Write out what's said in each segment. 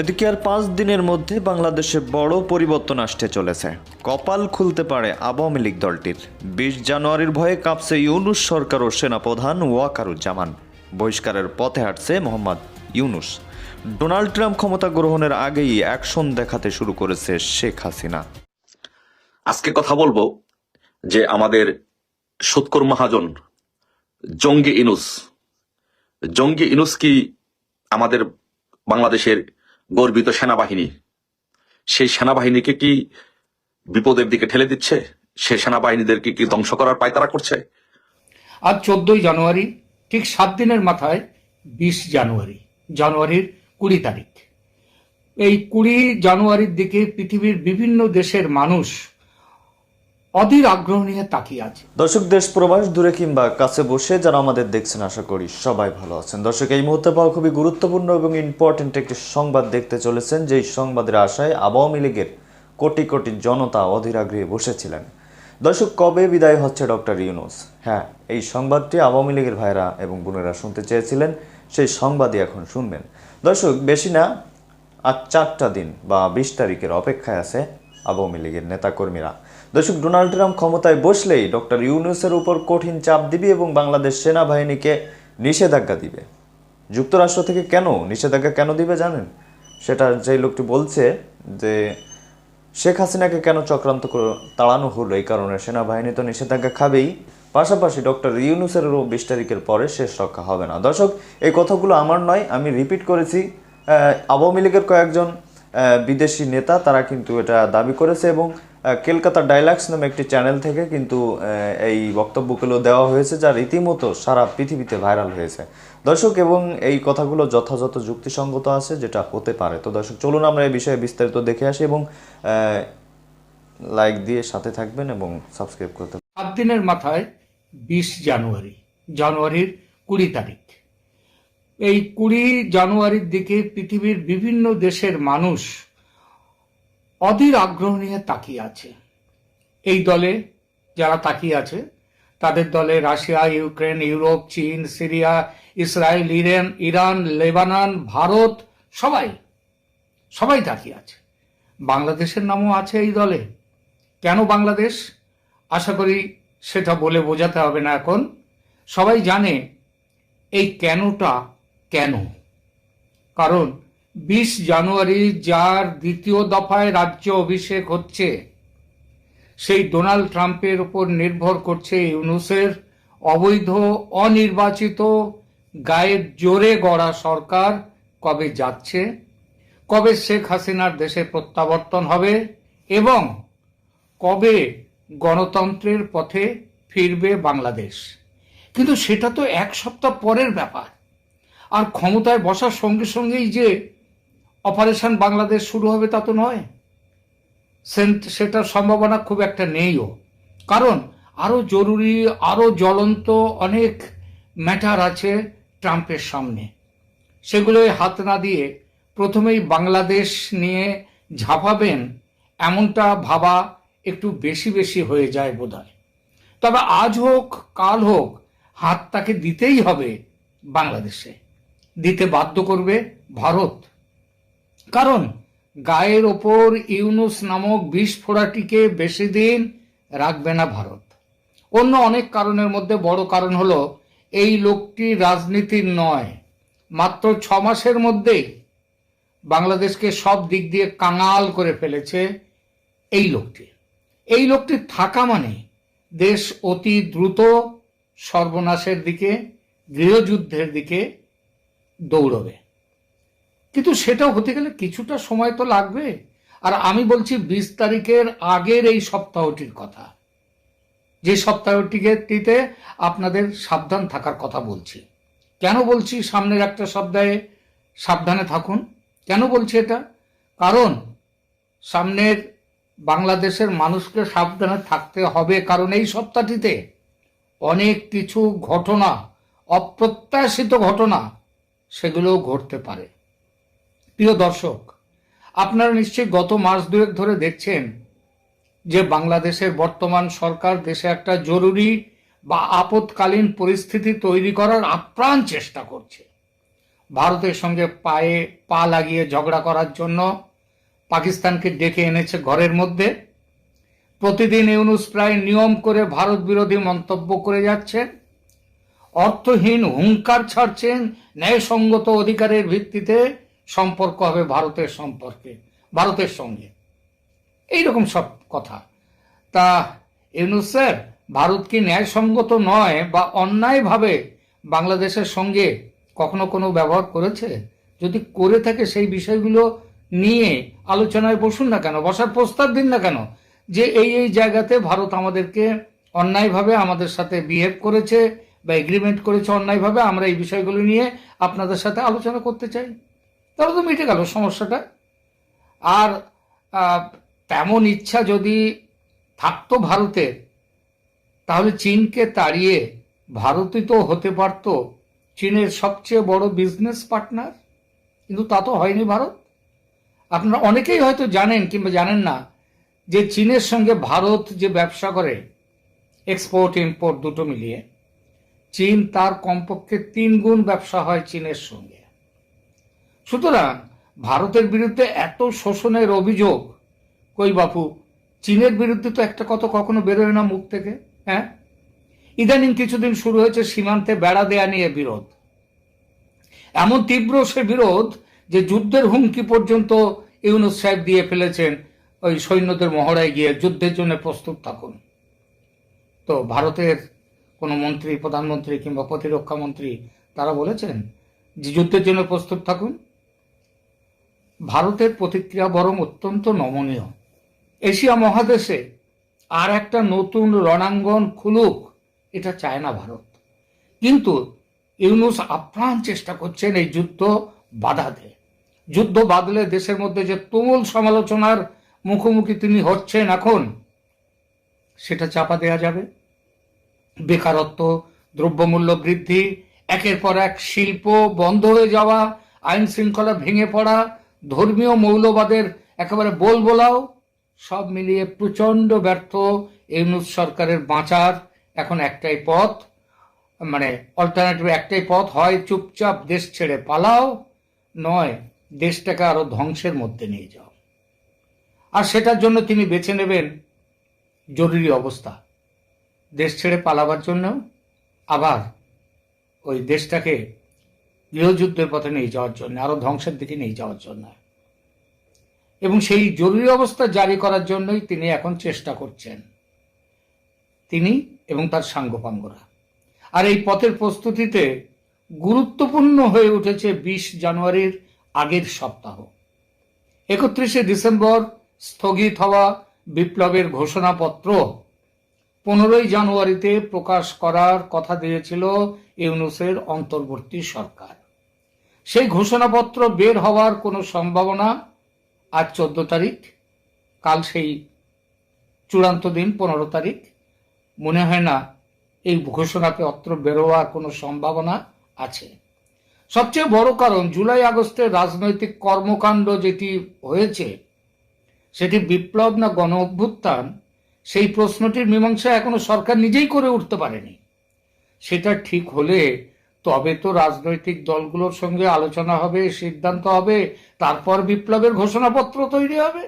এদিকে আর পাঁচ দিনের মধ্যে বাংলাদেশে বড় পরিবর্তন আসতে চলেছে। কপাল খুলতে পারে আওয়ামী লীগ দলটির। বিশ জানুয়ারির ভয়ে কাঁপছে ইউনুস সরকার ও সেনাপ্রধান ওয়াকারুজ্জামান। বহিষ্কারের পথে হাঁটছে মোহাম্মদ ইউনুস। ডোনাল্ড ট্রাম্প ক্ষমতা গ্রহণের আগেই অ্যাকশন দেখাতে শুরু করেছে শেখ হাসিনা। আজকে কথা বলব যে আমাদের সুৎকর মহাজন জঙ্গি ইনুস জঙ্গি ইনুস কি আমাদের বাংলাদেশের গর্বিত সেনাবাহিনী। সেই সেনাবাহিনীকে কি বিপদের দিকে ঠেলে দিচ্ছে? সে সেনাবাহিনীদেরকে কি ধ্বংস করার পায়তারা করছে? আজ চোদ্দই জানুয়ারি, ঠিক সাত দিনের মাথায় বিশ জানুয়ারি, জানুয়ারির কুড়ি তারিখ। এই কুড়ি জানুয়ারির দিকে পৃথিবীর বিভিন্ন দেশের মানুষ অধীর আগ্রহ নিয়ে তাকিয়ে আছে। দর্শক, দেশ প্রবাস দূরে কিংবা কাছে বসে যারা আমাদের দেখছেন, আশা করি সবাই ভালো আছেন। দর্শক, এই মুহূর্তে পাওয়া খুবই গুরুত্বপূর্ণ এবং ইম্পর্টেন্ট একটি সংবাদ দেখতে চলেছেন, যেই সংবাদের আশায় আওয়ামী লীগের কোটি কোটি জনতা অধীর আগ্রহে বসেছিলেন। দর্শক, কবে বিদায় হচ্ছে ডক্টর ইউনুস? হ্যাঁ এই সংবাদটি আওয়ামী লীগের ভাইরা এবং বোনেরা শুনতে চেয়েছিলেন, সেই সংবাদই এখন শুনবেন। দর্শক, বেশি না, আজ চারটা দিন বা বিশ তারিখের অপেক্ষায় আছে আওয়ামী লীগের নেতাকর্মীরা। দর্শক, ডোনাল্ড ট্রাম্প ক্ষমতায় বসলেই ডক্টর ইউনুসের উপর কঠিন চাপ দিবে এবং বাংলাদেশ সেনাবাহিনীকে নিষেধাজ্ঞা দিবে। যুক্তরাষ্ট্র থেকে কেন? নিষেধাজ্ঞা কেন দিবে জানেন? সেটা যে লোকটি বলছে যে, শেখ হাসিনাকে কেন চক্রান্ত করে তাড়ানো হলো এই কারণে? সেনাবাহিনী তো নিষেধাজ্ঞা খাবেই। পাশাপাশি ডক্টর ইউনুসেরও বিশ তারিখের পরে শেষ রক্ষা হবে না। দর্শক, এই কথাগুলো আমার নয়, আমি রিপিট করেছি। আওয়ামী লীগের কয়েকজন বিদেশি নেতা তারা কিন্তু এটা দাবি করেছে এবং কলকাতা ডাইলাক্স নামে একটি চ্যানেল থেকে কিন্তু এই বক্তব্যগুলো দেওয়া হয়েছে, যা রীতিমতো সারা পৃথিবীতে ভাইরাল হয়েছে। দর্শক, এবং এই কথাগুলো যথাযথ যুক্তিসঙ্গত আছে, যেটা হতে পারে। তো দর্শক, চলুন আমরা এই বিষয়ে বিস্তারিত দেখে আসি এবং লাইক দিয়ে সাথে থাকবেন এবং সাবস্ক্রাইব করতে সাত দিনের মাথায় বিশ জানুয়ারি, জানুয়ারির কুড়ি তারিখ। এই কুড়ি জানুয়ারির দিকে পৃথিবীর বিভিন্ন দেশের মানুষ অধীর আগ্রহ নিয়ে তাকিয়ে আছে। এই দলে যারা তাকিয়ে আছে, তাদের দলে রাশিয়া, ইউক্রেন, ইউরোপ, চীন, Syria, Israel, Iran Iran, Lebanon, Bharat, সবাই সবাই তাকিয়ে আছে। বাংলাদেশের নামও আছে এই দলে। কেন বাংলাদেশ? আশা করি সেটা বলে বোঝাতে হবে না এখন। সবাই জানে এই কেনটা কেন। কারণ বিশ জানুয়ারি যার দ্বিতীয় দফায় রাজ্য অভিষেক হচ্ছে, সেই ডোনাল্ড ট্রাম্পের উপর নির্ভর করছে ইউনুসের অবৈধ, অনির্বাচিত, গায়ের জোরে গড়া সরকার কবে যাচ্ছে, কবে শেখ হাসিনার দেশে প্রত্যাবর্তন হবে এবং কবে গণতন্ত্রের পথে ফিরবে বাংলাদেশ। কিন্তু সেটা তো এক সপ্তাহ পরের ব্যাপার। আর ক্ষমতায় বসার সঙ্গে সঙ্গেই যে অপারেশন বাংলাদেশ শুরু হবে তা তো নয়। সেটার সম্ভাবনা খুব একটা নেইও কারণ আরও জরুরি আরও জ্বলন্ত অনেক ম্যাটার আছে ট্রাম্পের সামনে। সেগুলোই হাত না দিয়ে প্রথমেই বাংলাদেশ নিয়ে ঝাঁপাবেন এমনটা ভাবা একটু বেশি বেশি হয়ে যায় বোধহয়। তবে আজ হোক, কাল হোক, হাত তাকে দিতেই হবে বাংলাদেশে। দিতে বাধ্য করবে ভারত। কারণ গায়ের ওপর ইউনুস নামক বিষ ফোড়াটিকে বেশি দিন রাখবে না ভারত। অন্য অনেক কারণের মধ্যে বড় কারণ হলো, এই লোকটি রাজনীতির নয়। মাত্র ছ মাসের মধ্যেই বাংলাদেশকে সব দিক দিয়ে কাঙাল করে ফেলেছে এই লোকটি। এই লোকটি থাকা মানে দেশ অতি দ্রুত সর্বনাশের দিকে, গৃহযুদ্ধের দিকে দৌড়বে। কিন্তু সেটাও হতে গেলে কিছুটা সময় তো লাগবে। আর আমি বলছি বিশ তারিখের আগের এই সপ্তাহটির কথা। যে সপ্তাহটিতে আপনাদের সাবধান থাকার কথা বলছি। কেন বলছি সামনের একটা সপ্তাহে সাবধানে থাকুন? কেন বলছি এটা? কারণ সামনের বাংলাদেশের মানুষকে সাবধানে থাকতে হবে, কারণ এই সপ্তাহটিতে অনেক কিছু ঘটনা, অপ্রত্যাশিত ঘটনা, সেগুলোও ঘটতে পারে। প্রিয় দর্শক, আপনারা নিশ্চয়ই গত মাস দুয়েক ধরে দেখছেন যে বাংলাদেশের বর্তমান সরকার দেশে একটা জরুরি বা আপৎকালীন পরিস্থিতি তৈরি করার আপ্রাণ চেষ্টা করছে। ভারতের সঙ্গে পায়ে পা লাগিয়ে ঝগড়া করার জন্য পাকিস্তানকে ডেকে এনেছে ঘরের মধ্যে। প্রতিদিন ইউনুস প্রায় নিয়ম করে ভারত বিরোধী মন্তব্য করে যাচ্ছেন। অর্থহীন হুঙ্কার ছাড়ছেন ন্যায়সঙ্গত অধিকারের ভিত্তিতে সম্পর্ক হবে ভারতের সম্পর্কে, ভারতের সঙ্গে। এইরকম সব কথা। তা ইউনুস স্যার, ভারত কি ন্যায়সঙ্গত নয় বা অন্যায়ভাবে বাংলাদেশের সঙ্গে কখনো কোনো ব্যবহার করেছে? যদি করে থাকে সেই বিষয়গুলো নিয়ে আলোচনায় বসুন না কেন, বসার প্রস্তাব দিন না কেন যে এই এই জায়গাতে ভারত আমাদেরকে অন্যায়ভাবে আমাদের সাথে বিহেভ করেছে বা এগ্রিমেন্ট করেছে অন্যায়ভাবে আমরা এই বিষয়গুলো নিয়ে আপনাদের সাথে আলোচনা করতে চাই। তাহলে তো মিটে গেল সমস্যাটা। আর তেমন ইচ্ছা যদি থাকতো ভারতের তাহলে চীনকে তাড়িয়ে ভারতই তো হতে পারত চীনের সবচেয়ে বড় বিজনেস পার্টনার কিন্তু তা তো হয়নি ভারত। আপনারা অনেকেই হয়তো জানেন কিংবা জানেন না যে চীনের সঙ্গে ভারত যে ব্যবসা করে এক্সপোর্ট ইম্পোর্ট দুটো মিলিয়ে, চীন তার কমপক্ষে তিন গুণ ব্যবসা হয় চীনের সঙ্গে। সুতরাং ভারতের বিরুদ্ধে এত শোষণের অভিযোগ, কই বাপু, চীনের বিরুদ্ধে তো একটা কথা কখনো বেরোয় না মুখ থেকে হ্যাঁ? ইদানিং কিছুদিন শুরু হয়েছে সীমান্তে বেড়া দেয়া নিয়ে বিরোধ। এমন তীব্র সে বিরোধ যে যুদ্ধের হুমকি পর্যন্ত ইউনুস সাহেব দিয়ে ফেলেছেন, ওই সৈন্যদের মহড়ায় গিয়ে যুদ্ধের জন্য প্রস্তুত থাকুন। তো ভারতের কোনো মন্ত্রী, প্রধানমন্ত্রী কিংবা প্রতিরক্ষা মন্ত্রী তারা বলেছেন যে যুদ্ধের জন্য প্রস্তুত থাকুন। ভারতের প্রতিক্রিয়া বরং অত্যন্ত নমনীয়। এশিয়া মহাদেশে আর একটা নতুন রণাঙ্গন খুলুক, এটা চায় না ভারত। কিন্তু ইউনুস আপ্রাণ চেষ্টা করছেন এই যুদ্ধ বাধাতে। যুদ্ধ বাদলে দেশের মধ্যে যে তুমুল সমালোচনার মুখোমুখি তিনি হচ্ছেন এখন, সেটা চাপা দেয়া যাবে। বেকারত্ব, দ্রব্যমূল্য বৃদ্ধি, একের পর এক শিল্প বন্ধ হয়ে যাওয়া আইন শৃঙ্খলা ভেঙে পড়া ধর্মীয় মৌলবাদের একেবারে বলবোলাও সব মিলিয়ে প্রচণ্ড ব্যর্থ ইউনুস সরকারের বাঁচার এখন একটাই পথ। মানে অল্টারনেটিভ একটাই পথ, হয় চুপচাপ দেশ ছেড়ে পালাও, নয় দেশটাকে আরও ধ্বংসের মধ্যে নিয়ে যাও। আর সেটার জন্য তিনি বেছে নেবেন জরুরি অবস্থা। দেশ ছেড়ে পালাবার জন্য আবার ওই দেশটাকে গৃহযুদ্ধের পথে নিয়ে যাওয়ার জন্য, আরও ধ্বংসের দিকে নিয়ে যাওয়ার জন্য। এবং সেই জরুরি অবস্থা জারি করার জন্যই তিনি এখন চেষ্টা করছেন। তিনি এবং তার সাঙ্গপাঙ্গরা। আর এই পথের প্রস্তুতিতে গুরুত্বপূর্ণ হয়ে উঠেছে বিশ জানুয়ারির আগের সপ্তাহ। একত্রিশে ডিসেম্বর স্থগিত হওয়া বিপ্লবের ঘোষণাপত্র পনেরোই জানুয়ারিতে প্রকাশ করার কথা দিয়েছিল ইউনুসের অন্তর্বর্তী সরকার। সেই ঘোষণাপত্র বের হওয়ার কোনো সম্ভাবনা আজ চোদ্দ তারিখ, কাল সেই চূড়ান্ত দিন পনেরো তারিখ। মনে হয় না এই ঘোষণাপত্র বেরোয়ার কোনো সম্ভাবনা আছে। সবচেয়ে বড় কারণ, জুলাই আগস্টের রাজনৈতিক কর্মকাণ্ড যেটি হয়েছে, সেটি বিপ্লব না গণ অভ্যুত্থান, সেই প্রশ্নটির মীমাংসা এখনও সরকার নিজেই করে উঠতে পারেনি। সেটা ঠিক হলে তবে তো রাজনৈতিক দলগুলোর সঙ্গে আলোচনা হবে, সিদ্ধান্ত হবে, তারপর বিপ্লবের ঘোষণাপত্র তৈরি হবে।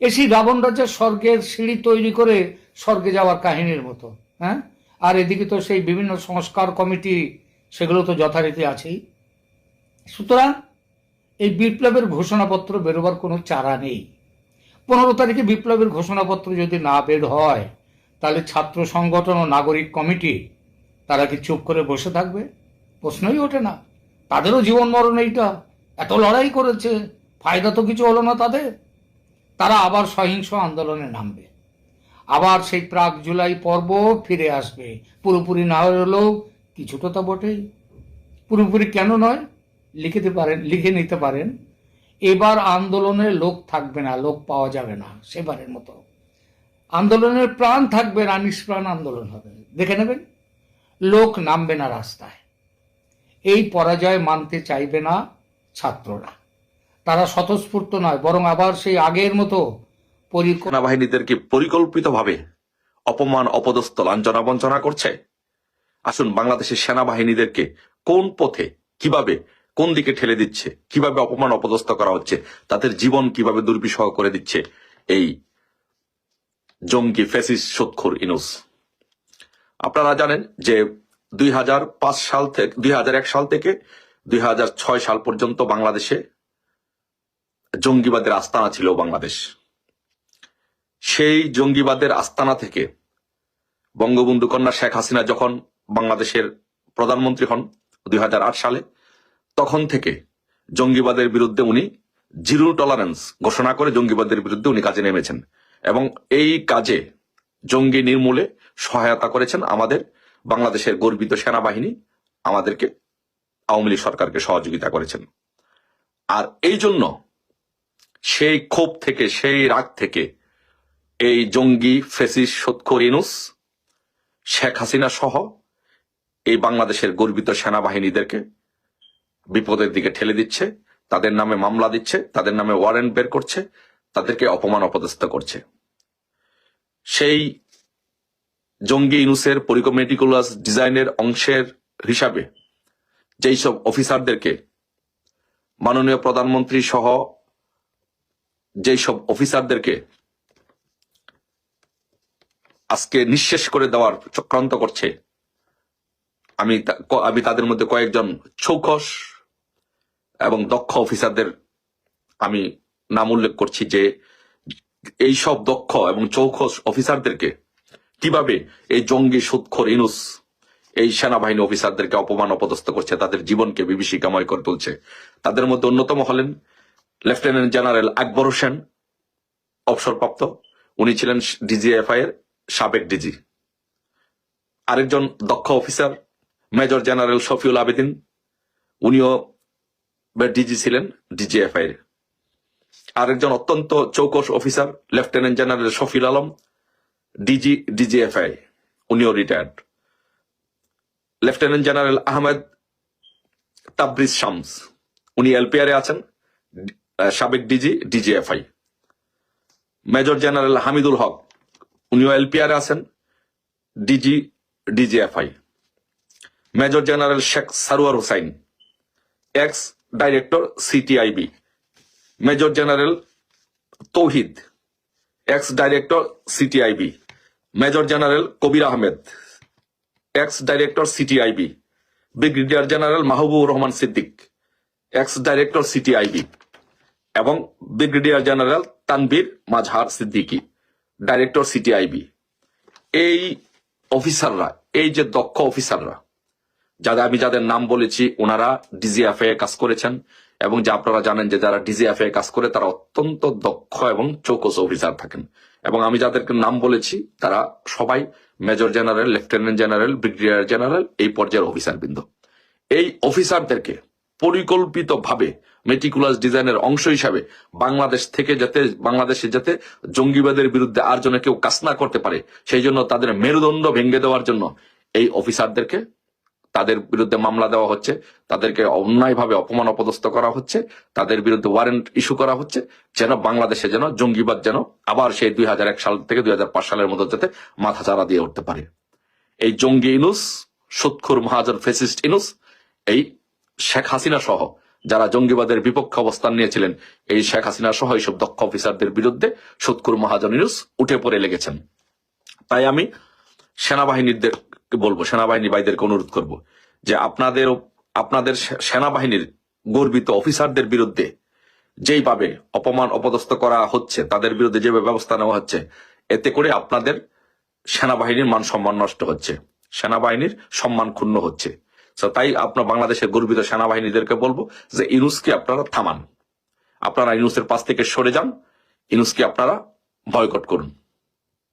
এসি রাবণ রাজার স্বর্গের সিঁড়ি তৈরি করে স্বর্গে যাওয়ার কাহিনীর মতো হ্যাঁ? আর এদিকে তো সেই বিভিন্ন সংস্কার কমিটি, সেগুলো তো যথারীতি আছেই। সুতরাং এই বিপ্লবের ঘোষণাপত্র বেরোবার কোনো চারা নেই। পনেরো তারিখে বিপ্লবের ঘোষণাপত্র যদি না বের হয়, তাহলে ছাত্র সংগঠন ও নাগরিক কমিটি তারা কি চুপ করে বসে থাকবে? প্রশ্নই ওঠে না। তাদেরও জীবন মরণ এইটা। এত লড়াই করেছে। ফায়দা তো কিছু হলো না তাদের। তারা আবার সহিংস আন্দোলনে নামবে। আবার সেই প্রাক জুলাই পর্ব ফিরে আসবে। পুরোপুরি না হলেও কিছুটা তো বটেই। পুরোপুরি কেন নয়? লিখিতে পারেন, লিখে নিতে পারেন। এবার আন্দোলনে লোক থাকবে না, লোক পাওয়া যাবে না, সেবারের মতো। আন্দোলনের প্রাণ থাকবে না নিষ্প্রাণ আন্দোলন হবে। দেখে নেবেন। লোক নামবে না রাস্তায়। এই পরাজয় মানতে চাইবে না ছাত্ররা। তারা স্বতঃস্ফূর্ত নয়, বরং আবার সেই আগের মতো সেনাবাহিনীদেরকে পরিকল্পিতভাবে অপমান, অপদস্থ, লাঞ্ছনা, বঞ্চনা করছে? আসুন বাংলাদেশের সেনাবাহিনীদেরকে কোন পথে, কীভাবে, কোন দিকে ঠেলে দিচ্ছে, কীভাবে অপমান, অপদস্থ করা হচ্ছে, তাদের জীবন কীভাবে দুর্বিষহ করে দিচ্ছে, এই জঙ্গি ফেসিস সুৎখোর ইনুস। আপনারা জানেন যে দুই হাজার পাঁচ সাল থেকে, দুই হাজার এক সাল থেকে দুই হাজার ছয় সাল পর্যন্ত বাংলাদেশে জঙ্গিবাদের আস্তানা ছিল বাংলাদেশ। সেই জঙ্গিবাদের আস্তানা থেকে বঙ্গবন্ধু কন্যা শেখ হাসিনা যখন বাংলাদেশের প্রধানমন্ত্রী হন দুই হাজার আট সালে, তখন থেকে জঙ্গিবাদের বিরুদ্ধে উনি জিরো টলারেন্স ঘোষণা করে জঙ্গিবাদের বিরুদ্ধে উনি কাজে নেমেছেন। এবং এই কাজে জঙ্গি নির্মূলে সহায়তা করেছেন আমাদের বাংলাদেশের গর্বিত সেনাবাহিনী, আমাদেরকে, আওয়ামী লীগ সরকারকে সহযোগিতা করেছেন। আর এই জন্য সেই ক্ষোভ থেকে, সেই রাগ থেকে এই জঙ্গি ফেসিস সৎখর ইনুস, শেখ হাসিনা সহ এই বাংলাদেশের গর্বিত সেনাবাহিনীদেরকে বিপদের দিকে ঠেলে দিচ্ছে, তাদের নামে মামলা দিচ্ছে, তাদের নামে ওয়ারেন্ট বের করছে, তাদেরকে অপমান অপদস্থ করছে। সেই জঙ্গি ইনুসের পরিকমেটিকুলাস ডিজাইনের অংশের হিসাবে যেই সব অফিসারদেরকে মাননীয় প্রধানমন্ত্রী সহ যেই সব অফিসারদেরকে আজকে নিঃশেষ করে দেওয়ার চক্রান্ত করছে, আমি আমি তাদের মধ্যে কয়েকজন চৌকস এবং দক্ষ অফিসারদের আমি নাম উল্লেখ করছি যে এই সব দক্ষ এবং চৌকস অফিসারদেরকে কীভাবে এই জঙ্গি সুৎখর ইনুস, এই সেনাবাহিনী অফিসারদেরকে অপমান অপদস্থ করছে, তাদের জীবনকে বিভীষিকাময় করে তুলছে। তাদের মধ্যে অন্যতম হলেন লেফটেন্যান্ট জেনারেল আকবর হোসেন, অবসরপ্রাপ্ত। উনি ছিলেন ডিজিএফআই এর সাবেক ডিজি। আরেকজন দক্ষ officer, major general Shafiul Abedin, উনিও ডিজি ছিলেন, ডিজিএফআই এর। আরেকজন অত্যন্ত চৌকস officer, lieutenant general Shafil Alam DG DGFI উনিও retired lieutenant general Ahmed Tabriz Shams উনি এলপিআর আছেন সাবেক DG DGFI major general Hamidul Haque উনিও এলপিআর আছেন DG DGFI major general Sheikh Sarwar Hussain ex director CTIB major general Touhid ex director CTIB major general Kabir Ahmed ex director CTIB brigadier general Mahbubur Rahman Siddique ex director CTIB এবং brigadier general Tanvir Mazhar Siddiqui director CTIB এই অফিসাররা এই যে দক্ষ অফিসাররা যাদের আমি যাদের নাম বলেছি, ওনারা ডিজিএফএ কাজ করেছেন। এবং যে আপনারা জানেন যে যারা ডিজিএফএ কাজ করে, তারা অত্যন্ত দক্ষ এবং চৌকস অফিসার থাকেন। এবং আমি যাদেরকে নাম বলেছি, তারা সবাই major general, lieutenant general, brigadier general, এই পর্যায়ের অফিসার বৃন্দ এই অফিসারদেরকে পরিকল্পিতভাবে মেটিকুলাস ডিজাইনের অংশ হিসাবে বাংলাদেশ থেকে যাতে, বাংলাদেশে যাতে জঙ্গিবাদের বিরুদ্ধে আর যেন কেউ কাজ না করতে পারে, সেই জন্য তাদের মেরুদণ্ড ভেঙে দেওয়ার জন্য এই অফিসারদেরকে তাদের বিরুদ্ধে মামলা দেওয়া হচ্ছে, তাদেরকে অন্যায়ভাবে অপমান অপদস্থ করা হচ্ছে, তাদের বিরুদ্ধে ওয়ারেন্ট ইস্যু করা হচ্ছে, যেন বাংলাদেশে যেন জঙ্গিবাদ যেন আবার সেই দুই হাজার এক সাল থেকে দুই হাজার পাঁচ সালের মধ্যে যাতে মাথা চারা দিয়ে উঠতে পারে। এই জঙ্গি ইনুস, সুৎখুর মহাজন ফেসিস্ট ইনুস, এই শেখ হাসিনা সহ যারা জঙ্গিবাদের বিপক্ষে অবস্থান নিয়েছিলেন, এই শেখ হাসিনা সহ এইসব দক্ষ অফিসারদের বিরুদ্ধে সুৎখুর মহাজন ইনুস উঠে পড়ে লেগেছেন। তাই আমি সেনাবাহিনীদের বলব সেনাবাহিনী ভাইদেরকে অনুরোধ করব যে আপনাদের আপনাদের সেনাবাহিনীর গর্বিত অফিসারদের বিরুদ্ধে যেইভাবে অপমান অপদস্থ করা হচ্ছে, তাদের বিরুদ্ধে যেভাবে ব্যবস্থা নেওয়া হচ্ছে, এতে করে আপনাদের সেনাবাহিনীর মান সম্মান নষ্ট হচ্ছে, সেনাবাহিনীর সম্মান ক্ষুণ্ণ হচ্ছে। তাই আপনার বাংলাদেশের গর্বিত সেনাবাহিনীদেরকে বলব যে ইনুসকে আপনারা থামান। আপনারা ইনুসের পাশ থেকে সরে যান ইনুসকে আপনারা বয়কট করুন।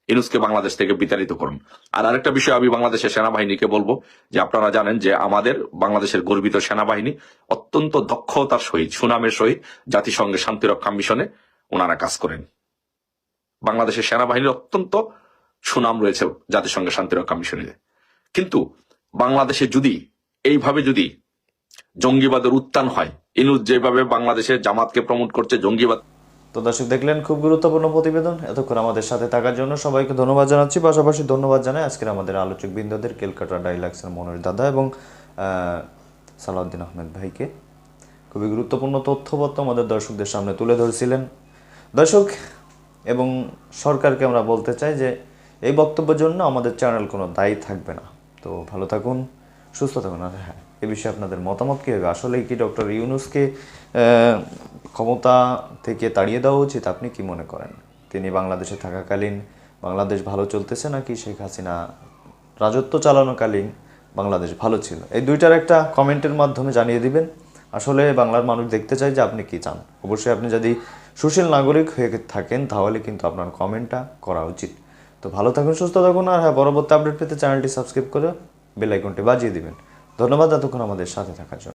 ইনুসকে বাংলাদেশ থেকে বিতাড়িত করুন। আর আরেকটা বিষয়, আমি বাংলাদেশের সেনাবাহিনীকে বলব যে আপনারা জানেন যে আমাদের বাংলাদেশের গর্বিত সেনাবাহিনী অত্যন্ত দক্ষতার সহিত, সুনামের সহিত জাতিসংঘের শান্তিরক্ষা মিশনে ওনারা কাজ করেন। বাংলাদেশের সেনাবাহিনীর অত্যন্ত সুনাম রয়েছে জাতিসংঘের শান্তিরক্ষা মিশনে। কিন্তু বাংলাদেশে যদি, এইভাবে যদি জঙ্গিবাদের উত্থান হয়, ইনুস যেভাবে বাংলাদেশের জামাতকে প্রমোট করছে, জঙ্গিবাদ তো দর্শক দেখলেন, খুব গুরুত্বপূর্ণ প্রতিবেদন। এতক্ষণ আমাদের সাথে থাকার জন্য সবাইকে ধন্যবাদ জানাচ্ছি। পাশাপাশি ধন্যবাদ জানাই আজকের আমাদের আলোচক বৃন্দদের কেলকাটা ডাইলাক্সের মনোর দাদা এবং সালাউদ্দিন আহমেদ ভাইকে। খুবই গুরুত্বপূর্ণ তথ্যপত্র আমাদের দর্শকদের সামনে তুলে ধরছিলেন। দর্শক, এবং সরকারকে আমরা বলতে চাই যে, এই বক্তব্যের জন্য আমাদের চ্যানেল কোনো দায়ী থাকবে না। তো ভালো থাকুন, সুস্থ থাকুন। আর হ্যাঁ এ বিষয়ে আপনাদের মতামত কী হবে? আসলে কি ডক্টর ইউনুসকে ক্ষমতা থেকে তাড়িয়ে দেওয়া উচিত, আপনি কি মনে করেন? তিনি বাংলাদেশে থাকাকালীন বাংলাদেশ ভালো চলতেছে নাকি শেখ হাসিনা রাজত্ব চালানোকালীন বাংলাদেশ ভালো ছিল? এই দুইটার একটা কমেন্টের মাধ্যমে জানিয়ে দিবেন। আসলে বাংলার মানুষ দেখতে চায় যে আপনি কি চান। অবশ্যই আপনি যদি সুশীল নাগরিক হয়ে থাকেন, তাহলে কিন্তু আপনার কমেন্টটা করা উচিত। তো ভালো থাকুন, সুস্থ থাকুন, আর হ্যাঁ পরবর্তী আপডেট পেতে চ্যানেলটি সাবস্ক্রাইব করে বেল আইকনটি বাজিয়ে দিবেন। ধন্যবাদ এতক্ষণ আমাদের সাথে থাকার জন্য।